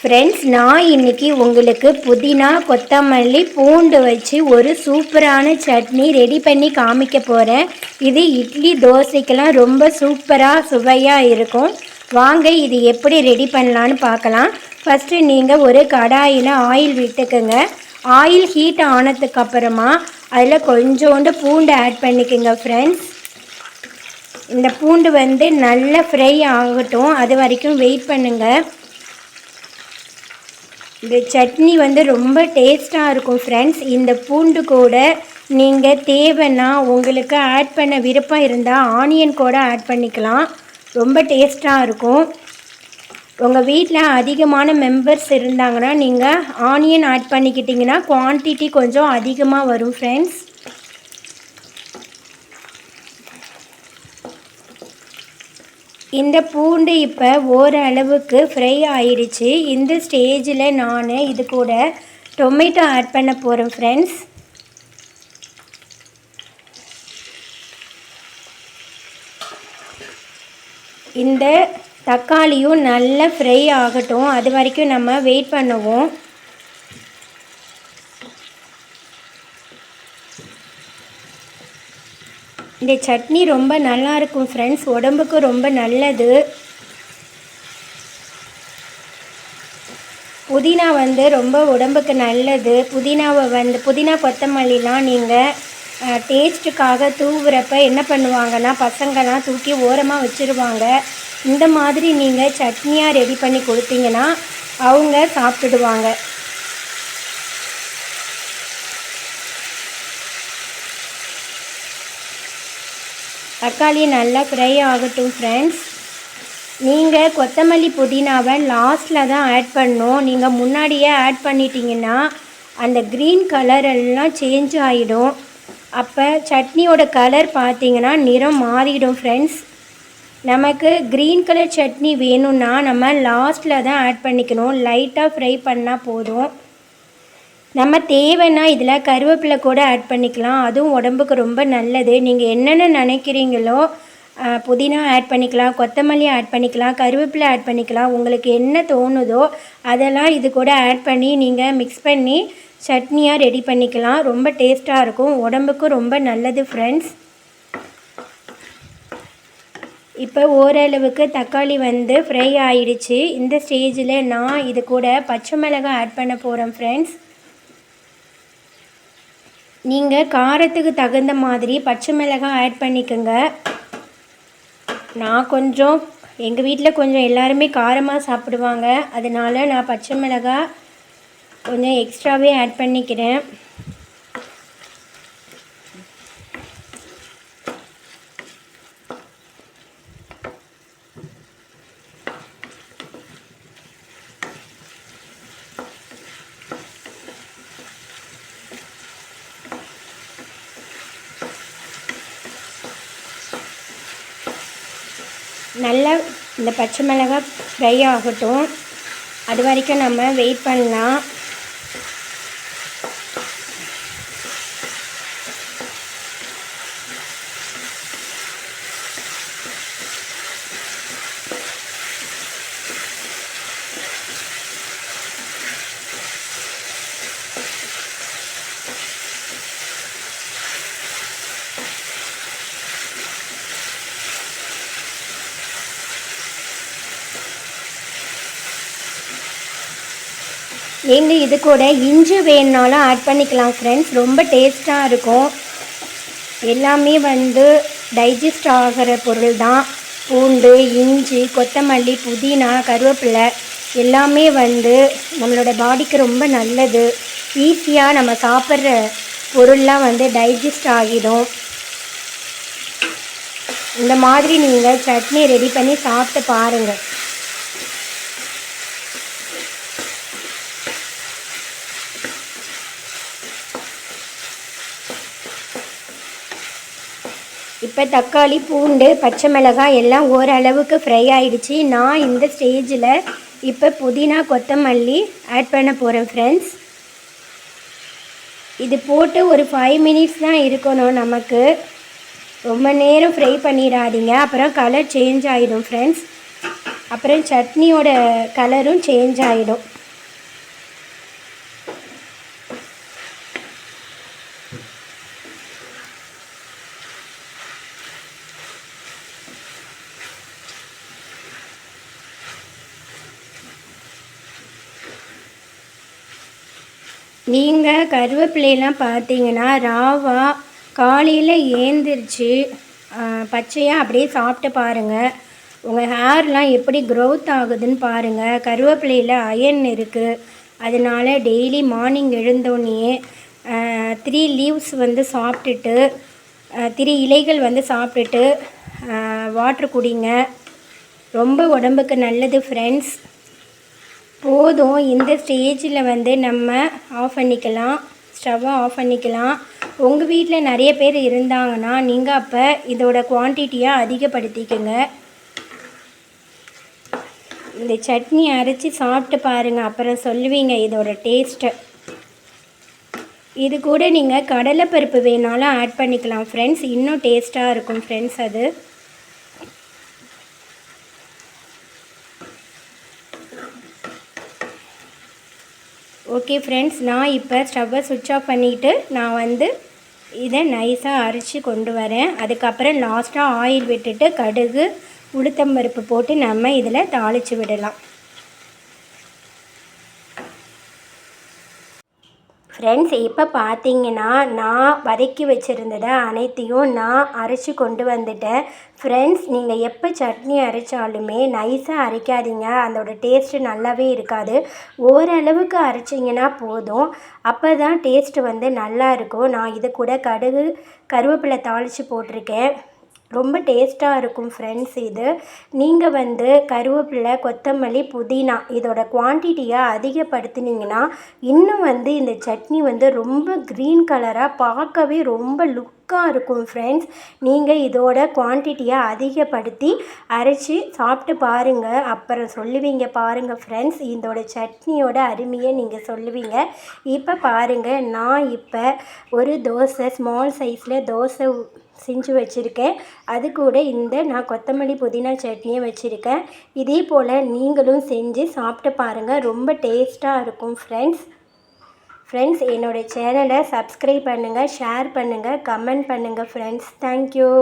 Friends நான் இன்னைக்கு உங்களுக்கு புதினா கொத்தமல்லி பூண்டு வச்சு ஒரு சூப்பரான சட்னி ரெடி பண்ணி காமிக்க போகிறேன் இது இட்லி தோசைக்கெல்லாம் ரொம்ப சூப்பராக சுவையாக இருக்கும். வாங்க இது எப்படி ரெடி பண்ணலான்னு பார்க்கலாம். ஃபஸ்ட்டு நீங்கள் ஒரு கடாயில் ஆயில் விட்டுக்குங்க. ஆயில் ஹீட் ஆனதுக்கப்புறமா அதில் கொஞ்சோண்டு பூண்டு ஆட் பண்ணிக்கோங்க ஃப்ரெண்ட்ஸ் இந்த பூண்டு வந்து நல்லா ஃப்ரை ஆகட்டும். அது வரைக்கும் வெயிட் பண்ணுங்கள் இந்த சட்னி வந்து ரொம்ப டேஸ்ட்டாக இருக்கும் ஃப்ரெண்ட்ஸ் இந்த பூண்டு கூட நீங்கள் தேவைன்னா உங்களுக்கு ஆட் பண்ண விருப்பம் இருந்தால் ஆனியன் கூட ஆட் பண்ணிக்கலாம். ரொம்ப டேஸ்ட்டாக இருக்கும். உங்கள் வீட்டில் அதிகமான மெம்பர்ஸ் இருந்தாங்கன்னா நீங்கள் ஆனியன் ஆட் பண்ணிக்கிட்டிங்கன்னா குவான்டிட்டி கொஞ்சம் அதிகமாக வரும் ஃப்ரெண்ட்ஸ் இந்த பூண்டு இப்போ ஓரளவுக்கு ஃப்ரை ஆயிடுச்சு. இந்த ஸ்டேஜில் நான் இது கூட டொமேட்டோ ஆட் பண்ண போகிறேன் ஃப்ரெண்ட்ஸ் இந்த தக்காளியும் நல்லா ஃப்ரை ஆகட்டும். அது வரைக்கும் நம்ம வெயிட் பண்ணுவோம். இந்த சட்னி ரொம்ப நல்லா இருக்கும் ஃப்ரெண்ட்ஸ் உடம்புக்கு ரொம்ப நல்லது. புதினா வந்து ரொம்ப உடம்புக்கு நல்லது. புதினாவை வந்து புதினா கொத்தமல்லிலாம் நீங்கள் டேஸ்ட்டுக்காக தூவுறப்ப என்ன பண்ணுவாங்கன்னா பசங்கள்லாம் தூக்கி ஓரமாக வச்சுருவாங்க. இந்த மாதிரி நீங்கள் சட்னியாக ரெடி பண்ணி கொடுத்தீங்கன்னா அவங்க சாப்பிட்டுடுவாங்க. தக்காளி நல்லா ஃப்ரை ஆகட்டும் ஃப்ரெண்ட்ஸ் நீங்கள் கொத்தமல்லி புதினாவை லாஸ்ட்டில் தான் ஆட் பண்ணணும். நீங்கள் முன்னாடியே ஆட் பண்ணிட்டீங்கன்னா அந்த க்ரீன் கலர் எல்லாம் சேஞ்ச் ஆகிடும் அப்போ சட்னியோட கலர் பார்த்தீங்கன்னா நிறம் மாறிடும் ஃப்ரெண்ட்ஸ் நமக்கு க்ரீன் கலர் சட்னி வேணும்னா நம்ம லாஸ்ட்டில் தான் ஆட் பண்ணிக்கணும். லைட்டாக ஃப்ரை பண்ணால் போதும். நம்ம தேவைன்னா இதில் கருவேப்பிலை கூட ஆட் பண்ணிக்கலாம். அதுவும் உடம்புக்கு ரொம்ப நல்லது. நீங்கள் என்னென்ன நினைக்கிறீங்களோ புதினா ஆட் பண்ணிக்கலாம் கொத்தமல்லி ஆட் பண்ணிக்கலாம் கருவேப்பிலை ஆட் பண்ணிக்கலாம். உங்களுக்கு என்ன தோணுதோ அதெல்லாம் இது கூட ஆட் பண்ணி நீங்கள் மிக்ஸ் பண்ணி சட்னியாக ரெடி பண்ணிக்கலாம். ரொம்ப டேஸ்ட்டாக இருக்கும். உடம்புக்கும் ரொம்ப நல்லது ஃப்ரெண்ட்ஸ் இப்போ ஓரளவுக்கு தக்காளி வந்து ஃப்ரை ஆயிடுச்சு. இந்த ஸ்டேஜில் நான் இது கூட பச்சை மிளகாய் ஆட் பண்ண போகிறேன் ஃப்ரெண்ட்ஸ் நீங்கள் காரத்துக்கு தகுந்த மாதிரி பச்சை மிளகாய் ஆட் பண்ணிக்கோங்க. நான் கொஞ்சம் எங்கள் வீட்டில் கொஞ்சம் எல்லாருமே காரமாக சாப்பிடுவாங்க. அதனால் நான் பச்சை மிளகாய் கொஞ்சம் எக்ஸ்ட்ராவே ஆட் பண்ணிக்கிறேன். நல்லா இந்த பச்சை மிளகாய் ஃப்ரை ஆகட்டும். அது வரைக்கும் நம்ம வெயிட் பண்ணலாம். நீங்கள் இது கூட இஞ்சி வேணுனாலும் ஆட் பண்ணிக்கலாம் ஃப்ரெண்ட்ஸ் ரொம்ப டேஸ்ட்டாக இருக்கும். எல்லாமே வந்து டைஜஸ்ட் ஆகிற பொருள் தான். பூண்டு இஞ்சி கொத்தமல்லி புதினா கருவேப்பிலை எல்லாமே வந்து நம்மளோட பாடிக்கு ரொம்ப நல்லது. ஈஸியாக நம்ம சாப்பிட்ற பொருள்லாம் வந்து டைஜஸ்ட் ஆகிடும். இந்த மாதிரி நீங்கள் சட்னி ரெடி பண்ணி சாப்பிட்டு பாருங்கள் இப்போ தக்காளி பூண்டு பச்சை மிளகாய் எல்லாம் ஓரளவுக்கு ஃப்ரை ஆயிடுச்சு. நான் இந்த ஸ்டேஜில் இப்போ புதினா கொத்தமல்லி ஆட் பண்ண போகிறேன் ஃப்ரெண்ட்ஸ் இது போட்டு ஒரு ஃபைவ் மினிட்ஸ் தான் இருக்கணும் நமக்கு. ரொம்ப நேரம் ஃப்ரை பண்ணிடாதீங்க. அப்புறம் கலர் சேஞ்ச் ஆகிடும் ஃப்ரெண்ட்ஸ் அப்புறம் சட்னியோட கலரும் சேஞ்ச் ஆகிடும் நீங்கள் கருவேப்பிலையெல்லாம் பார்த்தீங்கன்னா ராவா காலையில் ஏந்திரிச்சு பச்சையாக அப்படியே சாப்பிட்டு பாருங்கள் உங்கள் ஹேர்லாம் எப்படி க்ரோத் ஆகுதுன்னு பாருங்கள் கருவேப்பிலையில் அயன் இருக்குது அதனால் டெய்லி மார்னிங் எழுந்தோடனே த்ரீ லீவ்ஸ் வந்து சாப்பிட்டுட்டு த்ரீ இலைகள் வந்து சாப்பிட்டுட்டு வாட்ரு குடிங்க. ரொம்ப உடம்புக்கு நல்லது ஃப்ரெண்ட்ஸ் போதும் இந்த ஸ்டேஜில் வந்து நம்ம ஆஃப் பண்ணிக்கலாம். ஸ்டவ்வை ஆஃப் பண்ணிக்கலாம். உங்கள் வீட்டில் நிறைய பேர் இருந்தாங்கன்னா நீங்கள் அப்போ இதோட குவான்டிட்டியை அதிகப்படுத்திக்கோங்க. இந்த சட்னி அரைச்சி சாப்பிட்டு பாருங்கள் அப்புறம் சொல்லுவீங்க இதோட டேஸ்ட்டை இது கூட நீங்கள் கடலைப்பருப்பு வேணாலும் ஆட் பண்ணிக்கலாம். ஃப்ரெண்ட்ஸ் இன்னும் டேஸ்ட்டாக இருக்கும் ஃப்ரெண்ட்ஸ் அது. ஓகே ஃப்ரெண்ட்ஸ் நான் இப்போ ஸ்டவ்வை சுவிட்ச் ஆஃப் பண்ணிவிட்டு நான் வந்து இதை நைஸாக அரைச்சி கொண்டு வரேன். அதுக்கப்புறம் லாஸ்ட்டாக ஆயில் விட்டுட்டு கடுகு உளுத்தம்பருப்பு போட்டு நம்ம இதில் தாளித்து விடலாம். ஃப்ரெண்ட்ஸ் இப்போ பார்த்தீங்கன்னா நான் வதக்கி வச்சுருந்ததை அனைத்தையும் நான் அரைச்சி கொண்டு வந்துட்டேன். ஃப்ரெண்ட்ஸ் நீங்கள் எப்போ சட்னி அரைச்சாலுமே நைஸாக அரைக்காதீங்க. அதோட டேஸ்ட்டு நல்லாவே இருக்காது. ஓரளவுக்கு அரைச்சிங்கன்னா போதும். அப்போ தான் டேஸ்ட்டு வந்து நல்லா இருக்கும். நான் இது கூட கடுகு கருவேப்பிலை தாளித்து போட்டிருக்கேன். ரொம்ப டேஸ்ட்டாக இருக்கும் ஃப்ரெண்ட்ஸ் இது. நீங்கள் வந்து கருவேப்பிலை கொத்தமல்லி புதினா இதோட குவான்டிட்டியை அதிகப்படுத்தினீங்கன்னா இன்னும் வந்து இந்த சட்னி வந்து ரொம்ப க்ரீன் கலராக பார்க்கவே ரொம்ப லுக்காக இருக்கும் ஃப்ரெண்ட்ஸ் நீங்கள் இதோட குவான்டிட்டியை அதிகப்படுத்தி அரைச்சி சாப்பிட்டு பாருங்கள் அப்புறம் சொல்லுவீங்க பாருங்கள் ஃப்ரெண்ட்ஸ் இதோட சட்னியோட அருமையை நீங்கள் சொல்லுவீங்க. இப்போ பாருங்கள் நான் இப்போ ஒரு தோசை ஸ்மால் சைஸில் தோசை செஞ்சு வச்சுருக்கேன். அது கூட இந்த நான் கொத்தமல்லி புதினா சட்னியை வச்சுருக்கேன். இதே போல் நீங்களும் செஞ்சு சாப்பிட்டு பாருங்கள் ரொம்ப டேஸ்ட்டாக இருக்கும் ஃப்ரெண்ட்ஸ் ஃப்ரெண்ட்ஸ் என்னோடய சேனலை சப்ஸ்கிரைப் பண்ணுங்கள் ஷேர் பண்ணுங்கள் கமெண்ட் பண்ணுங்கள் ஃப்ரெண்ட்ஸ் தேங்க்யூ